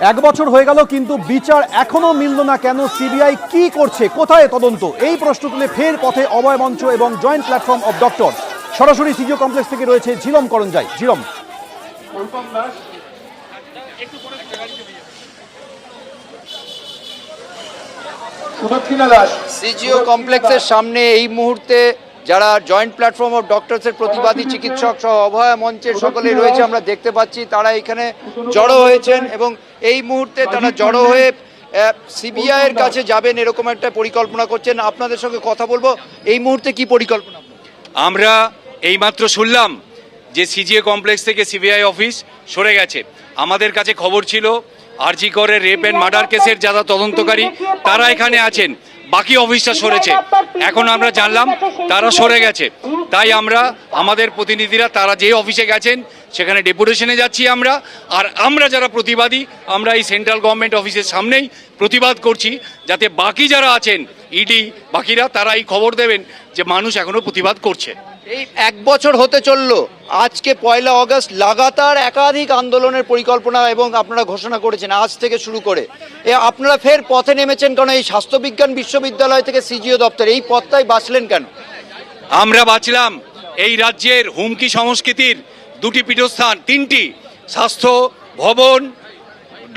এক বছর হয়ে গেল কিন্তু বিচার এখনও মিলল না কেন? সিবিআই কি করছে? কোথায় তদন্ত? এই প্রশ্ন তুলে ফের পথে অভয় মঞ্চ এবং জয়েন্ট প্ল্যাটফর্ম অব ডক্টর। সরাসরি সিজিও কমপ্লেক্স থেকে রয়েছে ঝিলম করঞ্জাই। ঝিলম। সিজিও কমপ্লেক্সের সামনে এই মুহূর্তে যারা জয়েন্ট প্ল্যাটফর্ম অফ ডক্টরসের প্রতিবাদী চিকিৎসক সহ অভয়া মঞ্চের সকলে রয়েছে, আমরা দেখতে পাচ্ছি তারা এখানে জড়ো হয়েছেন এবং এই মুহূর্তে তারা জড়ো হয়ে সিবিআই এর কাছে যাবেন এরকম একটা পরিকল্পনা করছেন। আপনাদের সঙ্গে কথা বলব। এই মুহূর্তে কি পরিকল্পনা? আমরা এইমাত্র শুনলাম যে সিজিএ কমপ্লেক্স থেকে সিবিআই অফিস সরে গেছে। আমাদের কাছে খবর ছিল, আরজি করে রেপ অ্যান্ড মার্ডার কেসের যারা তদন্তকারী, তারা এখানে আছেন। বাকি অফিসটা সরেছে। এখন আমরা জানলাম তারা সরে গেছে। তাই আমরা, আমাদের প্রতিনিধিরা, তারা যে অফিসে গেছেন, সেখানে ডেপুটেশনে যাচ্ছি আমরা। আর আমরা যারা প্রতিবাদী, আমরা এই সেন্ট্রাল গভর্নমেন্ট অফিসের সামনেই প্রতিবাদ করছি, যাতে বাকি যারা আছেন, ইডি বাকিরা, তারা এই খবর দেবেন যে মানুষ এখনও প্রতিবাদ করছে। এই এক বছর হতে চলল। আজকে পয়লা আগস্ট লাগাতার একাধিক আন্দোলনের পরিকল্পনা এবং আপনারা ঘোষণা করেছেন আজ থেকে শুরু করে। এ আপনারা ফের পথে নেমেছেন কেন? এই স্বাস্থ্যবিজ্ঞান বিশ্ববিদ্যালয় থেকে সিজিও দপ্তর এই পথটাই বাঁচলেন কেন? আমরা বাঁচলাম এই রাজ্যের হুমকি সংস্কৃতির দুটি পীঠস্থান, তিনটি। স্বাস্থ্য ভবন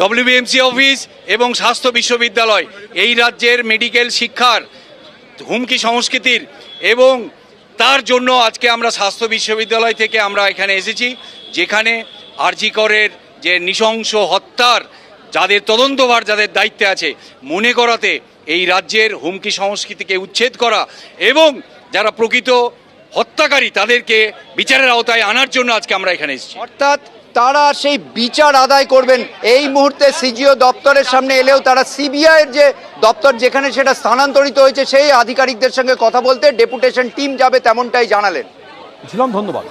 ডব্লিউবিএমসি অফিস এবং স্বাস্থ্য বিশ্ববিদ্যালয়। এই রাজ্যের মেডিকেল শিক্ষার হুমকি সংস্কৃতির এবং তার জন্য আজকে আমরা স্বাস্থ্য বিশ্ববিদ্যালয় থেকে আমরা এখানে এসেছি, যেখানে আরজিকরের যে নৃশংস হত্যার যাদের তদন্তভার যাদের দায়িত্বে আছে, মনে করাতে এই রাজ্যের হুমকি সংস্কৃতিকে উচ্ছেদ করা এবং যারা প্রকৃত হত্যাকারী তাদেরকে বিচারের আওতায় আনার জন্য আজকে আমরা এখানে এসেছি। অর্থাৎ তারা সেই বিচার আদায় করবেন। এই মুহূর্তে সিজিও দপ্তরের সামনে এলেও তারা সিবিআই এর যে দপ্তর যেখানে সেটা স্থানান্তরিত হয়েছে, সেই আধিকারিকদের সঙ্গে কথা বলতে ডেপুটেশন টিম যাবে তেমনটাই জানালেন। ঝিলম, ধন্যবাদ।